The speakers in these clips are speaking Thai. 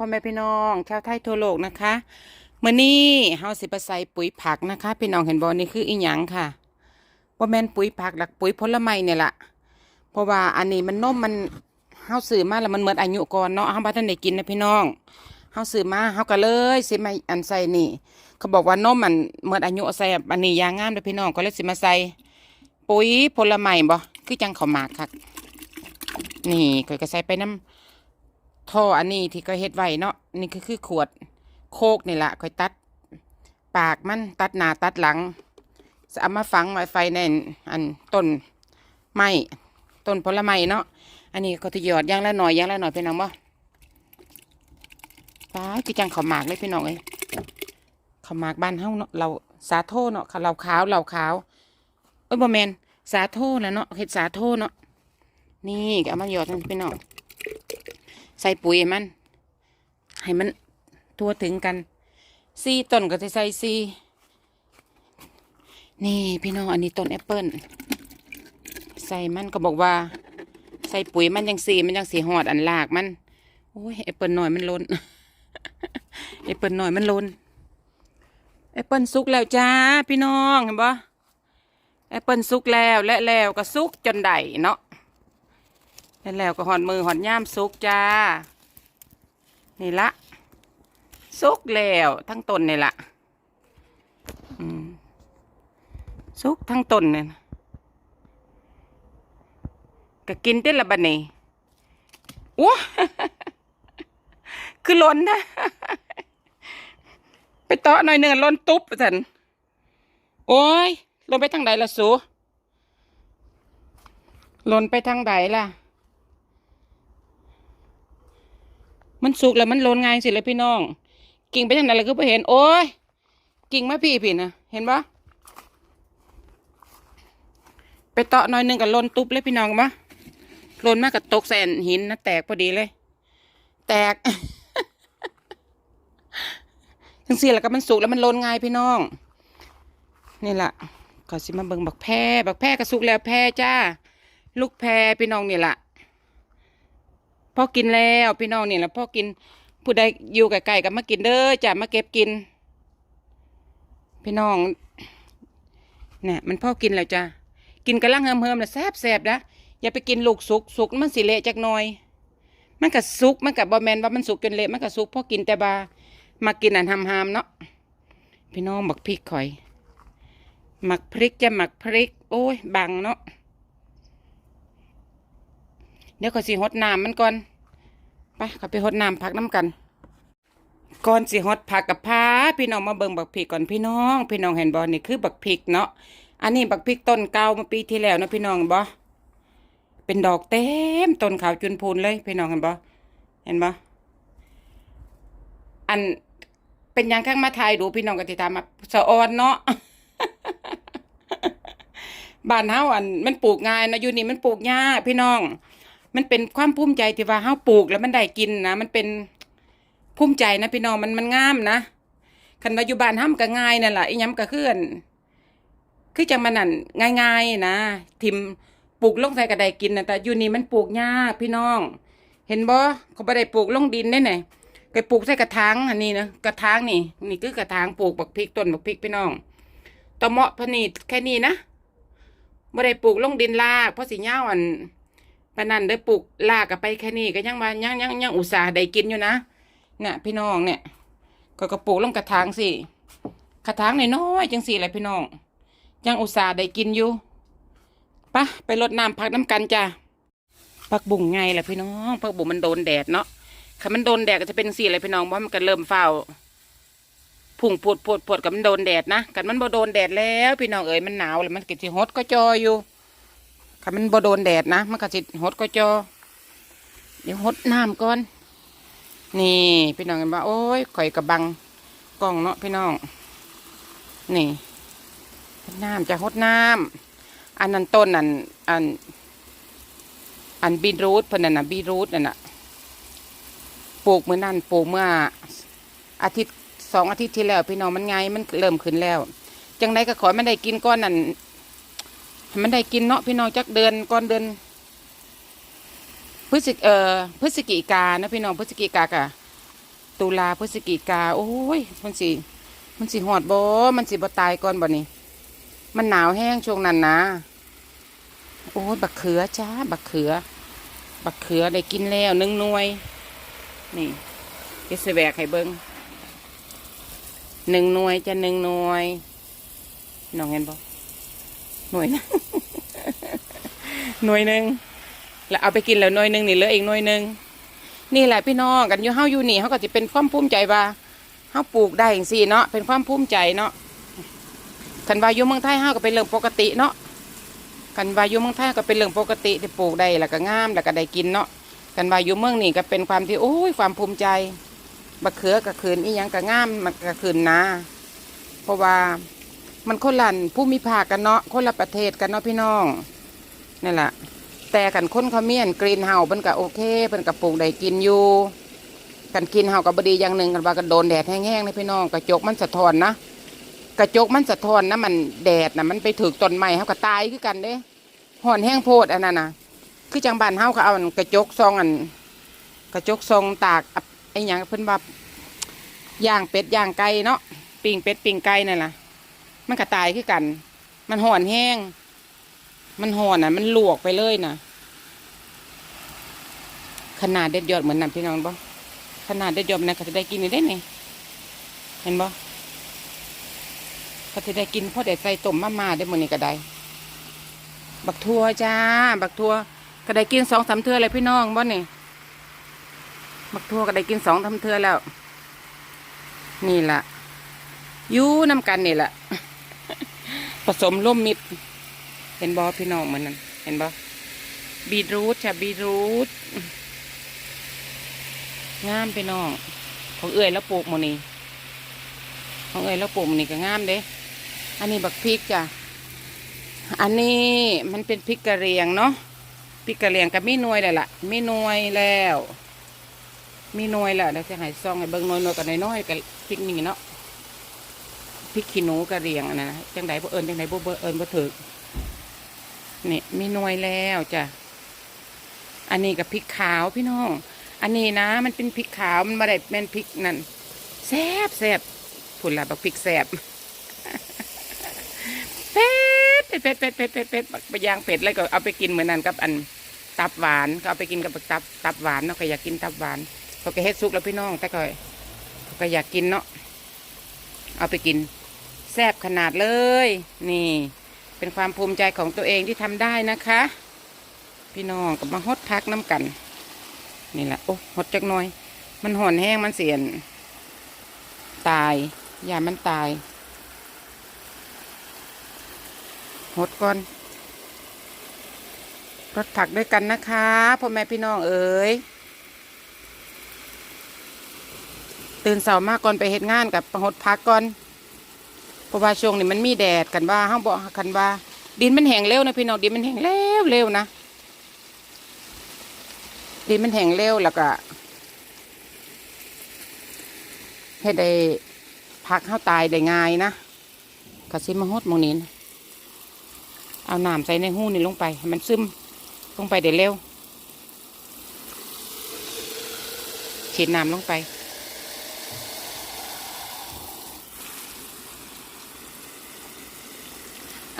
พ่อแม่พี่น้องชาวไทยทั่วโลกนะคะมื้อนี้เฮาสิไปใส่ปุ๋ยผักนะคะ พี่น้องเห็นบ่นี่คืออีหยังค่ะบ่าแม่นปุ๋ยผักหลักปุ๋ยผลไม้เนี่ยละเพราะว่าอันนี้มันนมมันเฮาซื้อมาแล้วมันเหมดอนอายุก่อนเนาะเฮาบ่ทันได้กินนะพี่น้องเฮาซื้อมาเฮาก็เลยสิมาอันใส่นี่ เขาบอกว่านมมันหมดอนอายุใส่อันนี้ยางงามเด้อพี่น้องก็เลยสิมาใส่ปุ๋ยผลไม้บ่คือจังเขาหมากค่ะนี่ข่อยก็ใส่ไปน้ำ ท่ออันนี้ที่ก็เฮ็ดไว้เนาะนี่ก็คือขวดโคกนี่แหละข่อยตัด ปากมันตัดหน้าตัดหลังจะเอามาฝังไว้ไฟในอันต้นไม้ต้นผลไม้เนาะอันนี้ก็ที่หยอดย่างละหน่อยย่างละหน่อยพี่น้องบ่ตายคือจังข้าหมากเลยพี่น้องเอ้ยข้าหมากบ้านเฮาเนาะเราสาโทเนาะเราขาวเราขาวเอ้ยบ่แมนสาโทแล้วเนาะเฮ็ดสาโทเนาะนี่เอามาหยอดมันพี่น้อง ใส่ปุ๋ยให้มัน ให้มันทั่วถึงกันซีต้นก็จะใส่ซีนี่พี่น้องอันนี้ต้นแอปเปิ้ลใส่มันก็บอกว่า ใส่ปุ๋ยมันยังสีมันยังสีหอดอันลากมันโอ้ยแอปเปิ้ลหน่อยมันล้นแอปเปิ้ลหน่อยมันล้นแอปเปิ้ลสุกแล้วจ้าพี่น้องเห็นปะแอปเปิ้ลสุกแล้วและแล้วก็สุกจนได้เนาะ แล้วแล้วก็หอนมือหอนย่ามสุกจ้า นี่ละสุกแล้วทั้งต้นนี่ละอืมสุกทั้งต้นเนี่ยก็กินได้ละบัดนี้โอ้คือล้นนะ ไปเตาะหน่อยเนื้อล้นตุ๊บสันโอ้ยลงไปทางใดละสูล่นไปทางใดล่ะ มันสุกแล้วมันโลนง่ายสิเลยพี่น้อง กิ่งไปทางไหนเราก็ไปเห็น โอ้ย กิ่งมาพี่พี่นะเห็นปะไปเตาะหน่อยหนึงกับลนตุ๊บเลยพี่น้องปะลนมากกับตกแสนหินนะแตกพอดีเลย แตกทั้งสี่แล้วก็มันสุกแล้วมันโลนง่ายพี่น้อง นี่แหละก็สิมาเบิ่งบักแพรบักแพรก็สุกแล้วแพรจ้า ลูกแพรพี่น้องนี่แหละ พ่อกินแล้วพี่น้องนี่แหละพ่อกินผู้ใดอยู่ไกลๆกับมากินเด้อจะมาเก็บกิน พี่น้องเนี่ยมันพ่อกินแล้วจ้ะกินกระลังเฮิมๆนะแซ่บแซบๆนะอย่าไปกินลูกสุกสุกมันสิเละจักหน่อย มันก็สุกมันก็บ่แมนว่ามันสุกจนเละมันก็สุกพ่อกินแต่บามากินอันหามๆเนาะพี่น้องหมักพริกข่อยหมักพริกจะหมักพริก โอ้ยบังเนาะ เดี๋ยวก็สิหดน้ำมันก่อน ไปเขาไปหดน้ำพักน้ำกัน ก่อนสิหดผักกับพาพี่น้องมาเบิ่งบักพริกก่อนพี่น้อง พี่น้องเห็นบ่นี่คือบักพริกเนาะ อันนี้บักพริกต้นเก่าเมาปีที่แล้วนะพี่น้องบ่เป็นดอกเต็มต้นขาวจุนพูนเลย พี่น้องเห็นบ่เห็นบ่อันเป็นยังข้างมาถ่ายดูพี่น้องก็ติตามมาสะออนเนาะบ้านเฮาอันมันปลูกง่ายนะอยู่นี่มันปลูกยากพี่น้อง มันเป็นความภูมิใจที่ว่าเฮาปลูกแล้วมันได้กินนะมันเป็นภูมิใจนะพี่น้องมันมันงามนะคันว่าอยู่บ้านเฮามก็ง่ายนั่นล่ะอีหยังก็คืออันคือจังมันนั่นง่ายๆนะทิมปลูกลงใส่ก็ได้กินนะแต่อยู่นี่มันปลูกยากพี่น้อง เห็นบ่เขาบ่ได้ปลูกลงดินได้ไหนไปปลูกใส่กระถางอันนี้นะกระถางนี่ นี่คือกระถางปลูกบักพริกต้นบักพริกพี่น้องตะเหมาะพนีแค่นี้นะบ่ได้ปลูกลงดินลากเพราะสิเหย้าอัน ปนันได้ปลูกลากกับไปแค่นี้ก็ยังว่ายังยังยังอุตส่าห์ได้กินอยู่นะเนี่ยพี่น้องเนี่ยก็กระปลูกลงกระถางสิกระถางน้อยๆจังสี่แหละพี่น้อง ยังอุตส่าห์ได้กินอยู่ปะไปรดน้ำพักน้ำกันจ้ะผักบุ้งไงแหละพี่น้องผักบุ้งมันโดนแดดเนาะถ้ามันโดนแดดก็จะเป็นสี่เลยพี่น้องเพราะมันก็เริ่มเฝ้าพุ่งปวดปวดปวดกับมันโดนแดดนะกันมันบ่โดนแดดแล้ว พี่น้องเอ๋ยมันหนาวแล้วมันกินสิฮดก็จออยู่ ถ้ามันบ่โดนแดดนะมันก็สิหดก็จอ เดี๋ยวหดน้ำก่อน นี่พี่น้องเห็นว่าโอ้ยข่อยกระบังกล้องเนาะพี่น้อง นี่น้ำจะหดน้ำอันนั้นต้นอันอัน อันบีรูทเพิ่นน่ะนะบีรูทนั่นน่ะปลูกเมื่อนั่นปลูกเมื่อ อาทิตย์สองอาทิตย์ที่แล้ว พี่น้องมันไงมันเริ่มขึ้นแล้ว จังไดก็ขอให้มันได้กินก้อนนั่น มันได้กินเนาะพี่น้องจักเดือนก่อนเดือนพฤศจิเอ่อพฤศจิกานะพี่น้องพฤศจิกากะตุลาพฤศจิกาโอ้ยมันสิมันสิหอดบ่มันสิบ่ตายก่อนบ่นี่มันหนาวแห้งช่วงนั้นนะโอ้ยบักเขือจ้าบักเขือ บักเขือได้กินแล้วหนึ่งนวย นี่เอสแวกให้เบิงหนึ่งนวยจะหนึ่งนวยน้องเห็นบ่หน่วยนะ หน่วยหนึ่งแล้วเอาไปกินแล้วหน่วยหนึ่งนี่เหลืออีกหน่วยหนึ่งนี่แหละพี่น้องกันอยู่เฮาอยู่นี่เขาก็จะเป็นความภูมิใจว่าเฮาปลูกได้อย่างสี่เนาะเป็นความภูมิใจเนาะคันวาอยู่เมืองไทยเฮาก็เป็นเรื่องปกติเนาะกันวาอยู่เมืองไทยก็เป็นเรื่องปกติที่ปลูกได้แล้วก็งามแล้วก็ได้กินเนาะกันวาอยู่เมืองนี่ก็เป็นความที่โอ้ยความภูมิใจบักเขือก็คืนอีหยังก็งามมันก็คืนนะเพราะว่ามันคนละผู้มีภาคกันเนาะคนละประเทศกันเนาะพี่น้อง นั่นแหละแต่กันคนเขาเมียนกรีนเฮาเพิ่นก็โอเคเพิ่นก็ปลูกได้กินอยู่ กันกินเฮาก็บ่ดีอย่างหนึ่งกันว่ากันโดนแดดแห้งๆนะพี่น้องกระจกมันสะท้อนนะกระจกมันสะท้อนนะมันแดดนะมันไปถึกต้นไม้เฮาก็ตายคือกันเด้ห่อนแห้งโพดอันนั้นนะคือจังบานเฮาก็เอากระจกซองอัน กระจกซองตากไอ้หยังเพิ่นว่าย่างเป็ดย่างไก่เนาะปิ้งเป็ดปิ้งไก่นั่นล่ะ มันก็ตายคือกัน มันห่อนแห้ง มันห่อนอะมันลวกไปเลยนะขนาดเด็ดยอดเหมือนนั่นพี่น้องบ่ขนาดเด็ดยอดนะเขาจะได้กินได้นี่เห็นบ่เขาจะได้กินเพราะได้ใส่ต้มมาม่าได้หมดนี่ก็ได้ บักทัวจ้า บักทัวก็ได้กินสองสามเทื่อเลยพี่น้องบ่นี่บักทัวก็ได้กินสองสามเทื่อแล้ว นี่ล่ะยูน้ำกันนี่แหละผสมร่วมมิตร เห็นบอพี่น้องเหมือนนั้นเห็นบอบีทรูทจ้ะบีทรูทงามพี่น้องของเอื่อยแล้วปลูกหมนี่ของเอื่อยแล้วปลูกหมนี่ก็งามเด้ อันนี้บักพริกจ้ะอันนี้มันเป็นพริกกระเรียงเนาะพริกกระเรียงกับมีนวยเลยล่ะมีนวยแล้ว มีนวยแล้วเดี๋ยวจะให้ซองให้เบิ่งน่วยนวยกับน้อยๆกับพริกนี่เนาะพริกขี้หนูกระเรียงอันนะจังไดบ่เอิญจังไดบ่บ่เอิญบ่ถึก นี่มีหน่วยแล้วจ้ะ อันนี้กับพริกขาวพี่น้อง อันนี้นะ มันเป็นพริกขาวมันมาได้เป็นพริกนั่นแซ่บแซ่บผุนละบักพริกแซ่บเป็ดเป็ดเป็ดเป็ดเป็ดเป็ดเป็ดไปย่างเป็ดแล้วก็เอาไปกินเหมือนนั้นกับ อันตับหวานก็เอาไปกินกับบักตับตับหวานเนาะก็อยากกินตับหวานเขาก็เฮ็ดซุกแล้วพี่น้อง แต่ก็เขาก็อยากกินเนาะเอาไปกินแซ่บขนาดเลย นี่ เป็นความภูมิใจของตัวเองที่ทำได้นะคะ พี่น้องก็มาฮดพักน้ำกัน นี่แหละโอ้ฮดจักน่อย มันห่อนแห้งมันเสียน ตายอย่ามันตายฮดก่อนรถผักด้วยกันนะคะพ่อแม่พี่น้องเอ๋ยตื่นเสาร์มากก่อนไปเฮ็ดงานกับฮดพักก่อน เพราะว่าช่วงนี้มันมีแดดกันว่าห้างบอกกันว่า ดินมันแห้งเร็วนะพี่น้องดินมันแห้งเร็วเร็วนะดินมันแห้งเร็วแล้วก็ให้ได้พักเข้าตายได้ง่ายนะกระซิมาฮดมองนี้นะเอาน้ำใส่ในหูนี่ลงไปให้มันซึมลงไปได้เร็วฉีดน้ำลงไป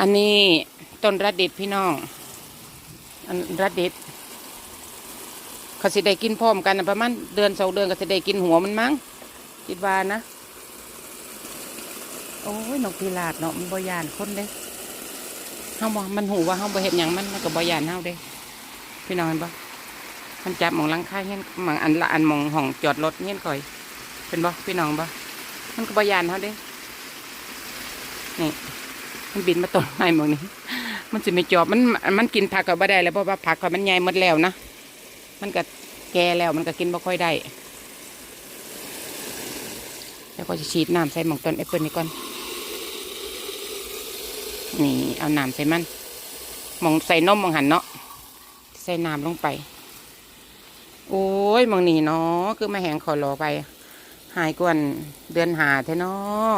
อันนี้ต้นระดิดพี่น้อง อันระดิดเขาสิได้กินพร้อมกันน่ะประมาณเดือนสองเดือนก็สิได้กินหัวมันมั้งคิดว่านะ โอ้ยนกพิราบเนาะมันบยานคนเด้เฮาบ่มันหูว่าเฮาบ่เห็นหยังมันมันก็บยานเฮาเด้ พี่น้องเห็นบ่มันจับมองลังคาเงี้ยมองอันละอันมองห้องจอดรถเงี้ยก่อยเป็นบ่พี่น้องบ่มันก็บยานเฮาเด้นี่ มันบินมาต้นไม้หมองนี้ มันสิไม่จอบมันมันกินผักก็บ่ได้แล้วเพราะว่าผักก็มันใหญ่หมดแล้วนะมันก็แก่แล้วมันก็กินบ่ค่อยได้แล้วก็จะฉีดน้ำใส่หมองต้นแอปเปิลนี่ก่อน นี่เอาน้ำใส่มันหมองใส่นมหมองหันเนาะใส่น้ำลงไป โอ้ยหมองนี่เนาะคือมาแหงขอรอไป หายกวนเดือนหาเทเนาะ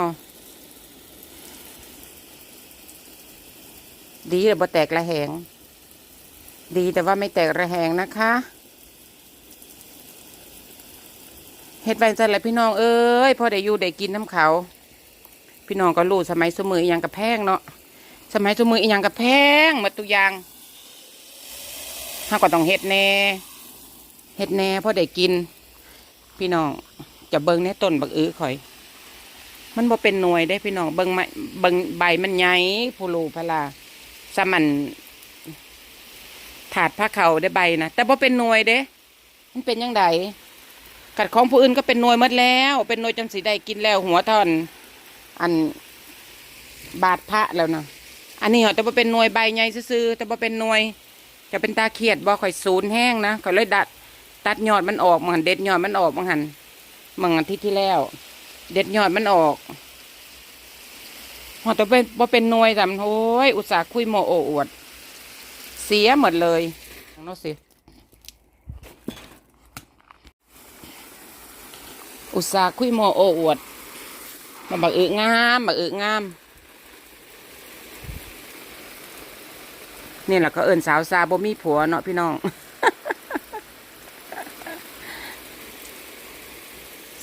ดีแต่บ่แตกระแหง ดีแต่ว่าไม่แตกระแหงนะคะเฮ็ดไปจันแหละพี่น้องเอ้ยพอได้อยู่ได้กินน้ำเขา พี่น้องก็รู้สมัยสมืออยังกับแพงเนาะสมัยสมืออยังกับแพงหมดทุยางถ้าก็ต้องเฮ็ดแน่เฮ็ดแน่พอได้กิน พี่น้องจะเบิ่งในต้นบักอื้อข่อย มันบ่เป็นหน่วยได้พี่น้องเบิ่งไม้เบิ่งใบมันใหญ่ผู้ลูพลา สมันถาดผ้าเขาได้ใบนะแต่บ่เป็นหน่วยเด้ มันเป็นยังไงกัดของผู้อื่นก็เป็นหน่วยหมดแล้ว เป็นหน่วยจนสีได้กินแล้ว หัวทอน อันบาดพระแล้วนะอันนี้เหรอแต่ว่าเป็นหน่วยใบใหญ่ซื่อแต่ว่าเป็นหน่วย จะเป็นตาเขียดบ่ข่อยศูนย์แห้งนะข่อยเลยดัด ตัดยอดมันออกมังหันเด็ดยอดมันออกมังหันมังอาทิตย์ที่แล้ว เด็ดยอดมันออก หอแต่เป็นว่าเป็นหน่วยจำโอ้ยอุตส่าห์คุยโมโออวด เสียหมดเลยเอาเนาะสิอุตส่าห์คุยโมโออวดมาบักอึงามบักอึงาม นี่แหละก็เอินสาวซาบ่มีผัวเนาะพี่น้อง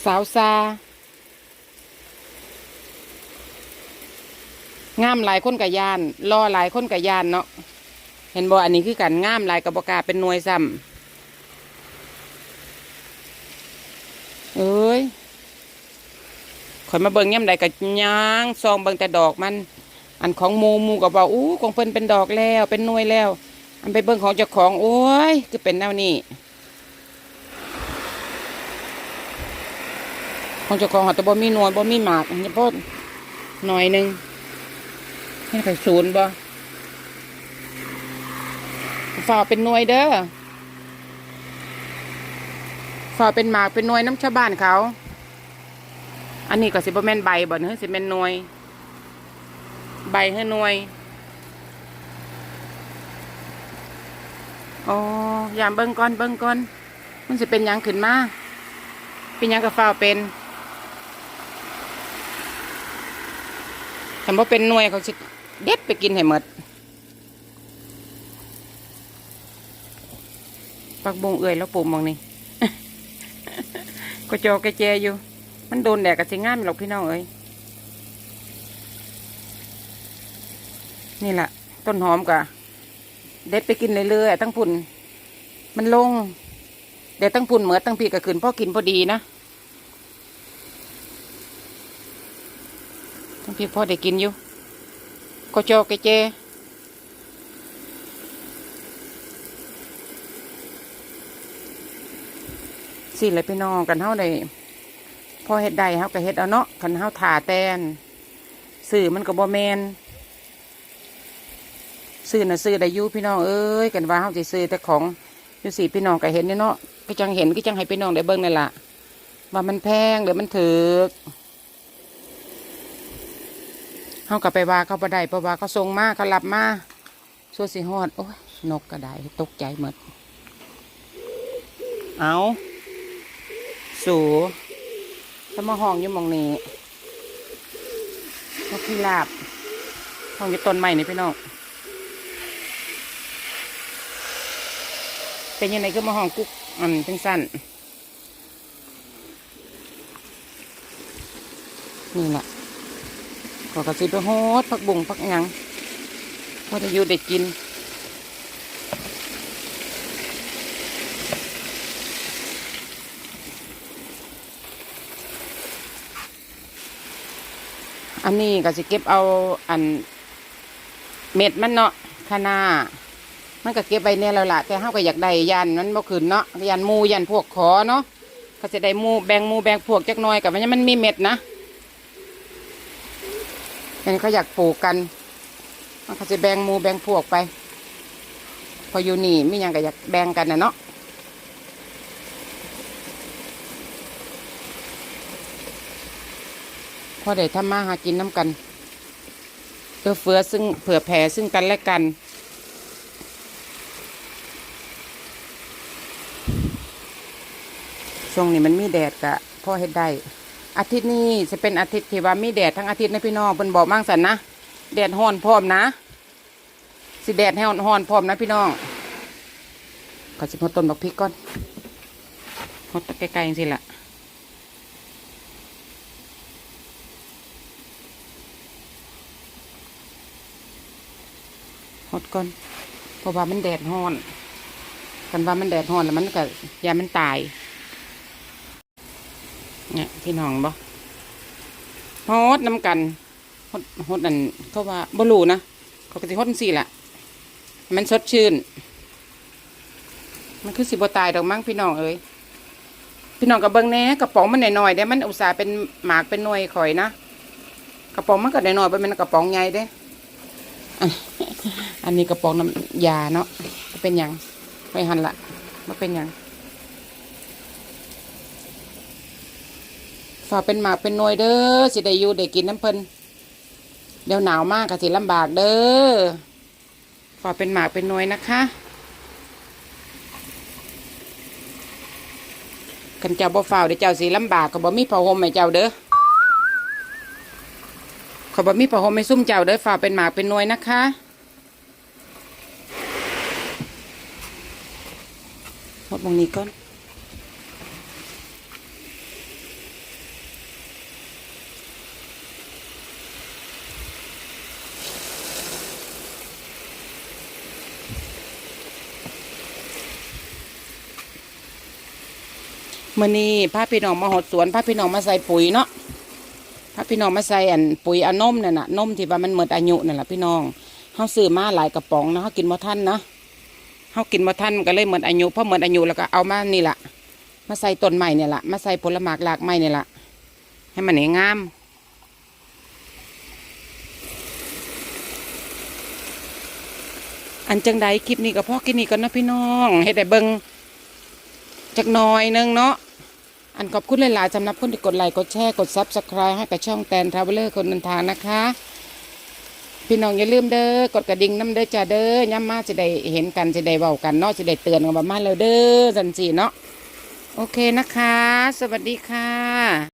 สาวซา งามหลายคนกับยานรอหลายคนกับยานเนาะเห็นบ่อันนี้คือกันงามหลายกับบกาเป็นหน่วยซ้ำเอ้ยข่อยมาเบิ่งย่ำใดกับย่างซองเบิ่งแต่ดอกมัน อันของมูมูกับว่าอู้ของเพิ่นเป็นดอกแล้วเป็นหน่วยแล้ว อันไปเบิ่งของเจ้าของโอ้ยคือเป็นแนวนี้ของเจ้าของเขาแต่บ่มีหนวลบ่มีหมากอันนี้พ่นหน่อยหนึ่ง ให้ไปศูนย์บ่ฝ่าเป็นหน่วยเด้อฝ่าเป็นหมากเป็นหน่วยน้ำชาวบ้านเขา อันนี้ก็สิบแม่นใบบ่เนื้อสิแม่นหน่วย ใบให้หน่วยอ๋อยามเบิ่งก่อนเบิ่งก่อน มันสิเป็นยังขึ้นมา เป็นยังกับฟ้าวเป็นถ้าบ่เป็นหน่วยเขาสิ เด็ดไปกินให้หมดปักบงเอื่อยแล้วปลูกหมองนี่ก็จอกระแจอยู่ มันโดนแดดกับสิงามหรอกพี่น้องเอ้ยนี่แหละต้นหอมกะเด็ดไปกินเรื่อยๆตั้งพุ่น มันลงเด็ดตั้งพุ่นเหมือตั้งปีกะขืนพ่อกินพอดีนะตั้งปีพ่อได้กินอยู่ ก็โจกเจสิเลยพี่น้องกันเท่าใดพอเฮ็ดได้เฮาก็เฮ็ดเอาเนาะกันเฮาถ่าแตนสื่อมันก็บ่แมนซื้อน่ะซื้อได้อยู่พี่น้องเอ้ยกันว่าเฮาสิซื้อแต่ของอยู่สิพี่น้องก็เห็นเนาะก็จังเห็นก็จังให้พี่น้องได้เบิ่งนั่นล่ะว่ามันแพงหรือมันถูก เฮาก็ไปว่าเขาบ่ได้เพราะว่าเขาส่งมาเขารับมาส่วนสิฮอดโอ้ยนกก็ได้ตกใจหมด เอาสูถ้ามาห้องอยู่มองนี้นกพิราบห้องอยู่ต้นไม้นี่พี่น้องเป็นยังไงก็มาห้องกุ๊กอันเป็นสั้นนี่แหละ ขอกระซิไปโฮดผักบุงผักหยังพอจะอยู่ได้กินอันนี้ก็จะเก็บเอาอันเม็ดมันเนาะคะนามันก็เก็บไว้เนี่ยแล้วล่ะแต่เฮาก็อยากได้ยันมันบ่ขึ้นเนาะยันมูยันพวกขอเนาะก็จะได้มูแบ่งมูแบ่งพวกจักหน่อยกับมันยังมันมีเม็ดนะ อันนี้เขาอยากปลูกกันมันก็จะแบ่งมูแบ่งพวกไป พออยู่นี่มียังก็อยากแบ่งกันนะเนาะพอได้ทำมาหากินน้ำกันเพื่อเฟือซึ่งเผื่อแผ่ซึ่งกันและกันช่วงนี้มันมีแดดกะพ่อเฮ็ดได้ อาทิตย์นี้จะเป็นอาทิตย์ที่ว่ามีแดดทั้งอาทิตย์นะพี่น้องเพิ่นบอกมั่งสันนะแดดห้อนพร้อมนะ สิแดดให้ห้อนพร้อมนะพี่น้องก็สิหดต้นบักพริกก่อนหดใกล้ๆสิละ่หดก่อนเพราะว่ามันแดดห้อน กันว่ามันแดดห้อนแล้วมันก็ยามันตาย เนี่ยพี่น้องบ่ฮอดน้ำกันฮอดฮอดอันเขาว่าบ่รู้นะเขาก็สิฮอดสี่แหละมันสดชื่น มันคือสิบ่ตายดอกมั้งพี่น้องเอ้ยพี่น้องกับเบิงแหน่กระป๋องมันหน่อยๆเด้มันอุตส่าห์เป็นหมากเป็นหน่วยข่อยนะกระป๋องมันก็หน่อยๆไปมันกระป๋องใหญ่เด้ อันอันนี้กระป๋องน้ำยาเนาะเป็นยังไม่หันละมันเป็นยัง ฝาเป็นหมากเป็นนวยเด้อสิได้อยู่ได้กินน้ำเพิ่นเดี๋ยวหนาวมากก็สิลำบากเด้อฝาเป็นหมากเป็นนวยนะคะกันเจ้าบ่ฝ้าเดี๋ยวเจ้าสิลำบากก็บ่มีผ้าห่มให้เจ้าเด้อเขาบ่มีผ้าห่มให้ซุ่มเจ้าเด้อฝาเป็นหมากเป็นนวยนะคะหมดวงนี้ก่อน มื่อนี้พาพี่น้องมาหดสวนพาพี่น้องมาใส่ปุ๋ยเนาะพาพี่น้องมาใส่อันปุ๋ยอนมนั่นน่ะนมที่ว่ามันหมดอายุนั่นแหละพี่น้องเฮาซื้อมาหลายกระป๋องนะเฮากินบ่ทันนะเฮากินบ่ทันก็เลยหมดอายุพอหมดอายุแล้วก็เอามานี่ล่ะมาใส่ต้นใหม่เนี่ยละมาใส่ผลหมากหลากไม้เนี่ยละให้มันงามอันจังใดคลิปนี้ก็พอกินนี่ก่อนนะพี่น้องให้ได้เบิงจักหน่อยหนึงเนาะ อันขอบคุณหลายๆสำหรับคนที่กดไลค์กดแชร์กดซับสไคร b e ให้กับช่องแตนทราเวลเลอร์คนเดินทางนะคะ พี่น้องอย่าลืมเด้อกดกระดิ่งน้ำเด้อจ้าเด้อย่ำมาจะได้เห็นกันจะได้เบากันเนาะจะได้เตือนกันบ้าณแล้วเด้อสันสีเนาะโอเคนะคะ สวัสดีค่ะ